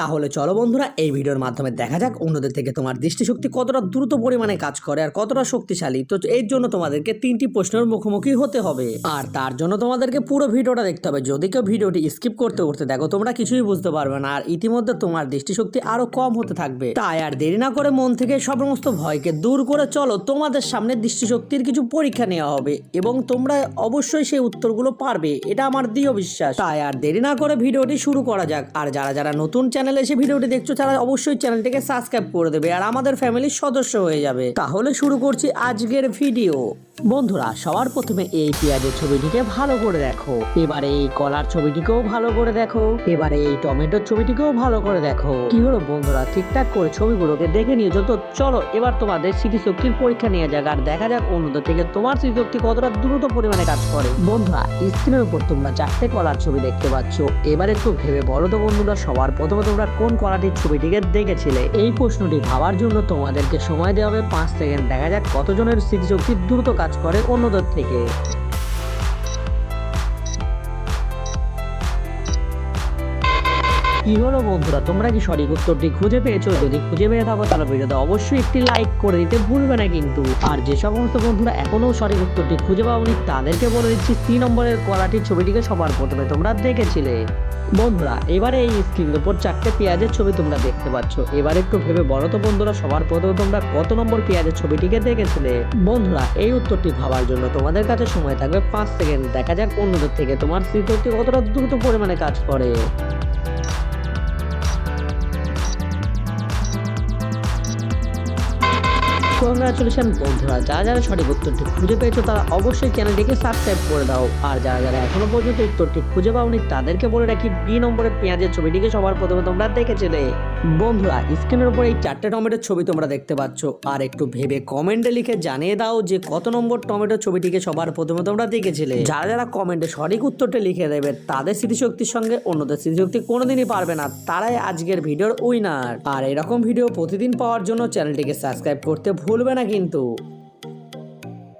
তাহলে চলো বন্ধুরা, এই ভিডিওর মাধ্যমে দেখা যাক অন্যদের থেকে তোমার দৃষ্টিশক্তি কতটা দ্রুত পরিমাণে কাজ করে আর কতটা শক্তিশালী। তো এর জন্য তোমাদেরকে তিনটি প্রশ্নের মুখোমুখি হতে হবে। আর তার জন্য তোমাদেরকে পুরো ভিডিওটা দেখতে হবে। যদি কেউ ভিডিওটি স্কিপ করতে করতে দেখো, তোমরা কিছুই বুঝতে পারবে না। আর ইতিমধ্যে তোমার দৃষ্টিশক্তি আরও কম হতে থাকবে। তাই আর দেরি না করে মন থেকে সমস্ত ভয়কে দূর করে চলো, তোমাদের সামনে দৃষ্টিশক্তির কিছু পরীক্ষা নেওয়া হবে। এবং তোমরা অবশ্যই সেই উত্তরগুলো পারবে, এটা আমার দৃঢ় বিশ্বাস। তাই আর দেরি না করে ভিডিওটি শুরু করা যাক। আর যারা যারা নতুন চ্যানেলে এসে ভিডিওটি দেখছ তারা অবশ্যই চ্যানেলটিকে সাবস্ক্রাইব করে দেবে। আর আমাদের ফ্যামিলির সদস্য হয়ে যাবে। তাহলে শুরু করছি আজকের ভিডিও বন্ধুরা, সবার প্রথমে এই পেঁয়াজের ছবিটিকে ভালো করে দেখো। এবারে এই কলার ছবিটিকেও ভালো করে দেখো। এবারে এই টমেটোর ছবিটিকেও ভালো করে দেখো। কি হলো বন্ধুরা, ঠিকঠাক করে ছবিগুলোকে দেখে নিয়েছো? তো চলো, এবার তোমাদের স্মৃতিশক্তির পরীক্ষা নিয়ে যাক। আর দেখা যাক অন্যদের থেকে তোমার স্মৃতিশক্তি কতটা দ্রুত পরিমাণে কাজ করে। বন্ধুরা স্ক্রিনের উপর তোমরা চারটে কলার ছবি দেখতে পাচ্ছ। এবারে একটু ভেবে বলো তো বন্ধুরা, সবার প্রথমে তোমরা কোন কলাটির ছবিটিকে দেখেছিলে এই প্রশ্নটি ভাবার জন্য তোমাদেরকে সময় দেওয়া হবে পাঁচ সেকেন্ড। দেখা যাক কতজনের স্মৃতিশক্তি দ্রুত কাজ করে অন্যদের থেকে। কি হলো বন্ধুরা? তোমরা কি সঠিক উত্তরটি খুঁজে পেয়েছ? যদি খুঁজে পেয়ে থাকো, তাহলে ভিডিওতে অবশ্যই একটি লাইক করে দিতে ভুলবে না কিন্তু। আর যে সমস্ত বন্ধুরা এখনও সঠিক উত্তরটি খুঁজে পাওনি, তাদেরকে বলে দিচ্ছি সি নম্বরের কলাটির ছবিটিকে সবার প্রথমে তোমরা দেখেছিলে। বন্ধুরা, এবারে এই স্ক্রিনের উপর চারটে পেঁয়াজের ছবি তোমরা দেখতে পাচ্ছ। এবার একটু ভেবে বলো তো বন্ধুরা, সবার প্রথমে তোমরা কত নম্বর পেঁয়াজের ছবিটিকে দেখেছিলে? বন্ধুরা, এই উত্তরটি ভাবার জন্য তোমাদের কাছে সময় থাকবে পাঁচ সেকেন্ড। দেখা যাক অন্যদের থেকে তোমার স্মৃতি কতটা দ্রুত পরিমাণে কাজ করে। কংগ্রাচুলেশন বন্ধুরা। যারা যারা সঠিক উত্তরটি খুঁজে পেয়েছ, তারা অবশ্যই চ্যানেলটিকে সাবস্ক্রাইব করে দাও। আর যারা যারা এখনও পর্যন্ত উত্তরটি খুঁজে পাওনি, তাদেরকে বলে রাখি বি নম্বরের পেঁয়াজের ছবিটিকে সবার প্রথমে তোমরা দেখেছিলে। বন্ধুরা, স্ক্রিনের উপর এই চারটে টমেটোর ছবি তোমরা দেখতে পাচ্ছ। আর একটু ভেবে কমেন্টে লিখে জানিয়ে দাও যে, কত নম্বর টমেটোর ছবিটিকে সবার প্রথমে তোমরা দেখেছিলে। যারা যারা কমেন্টে সঠিক উত্তরটা লিখে দেবে, তাদের স্মৃতিশক্তির সঙ্গে অন্যদের স্মৃতিশক্তি কোনোদিনই পারবে না। তারাই আজকের ভিডিওর উইনার আর এরকম ভিডিও প্রতিদিন পাওয়ার জন্য চ্যানেলটিকে সাবস্ক্রাইব করতে ভুলবে না কিন্তু।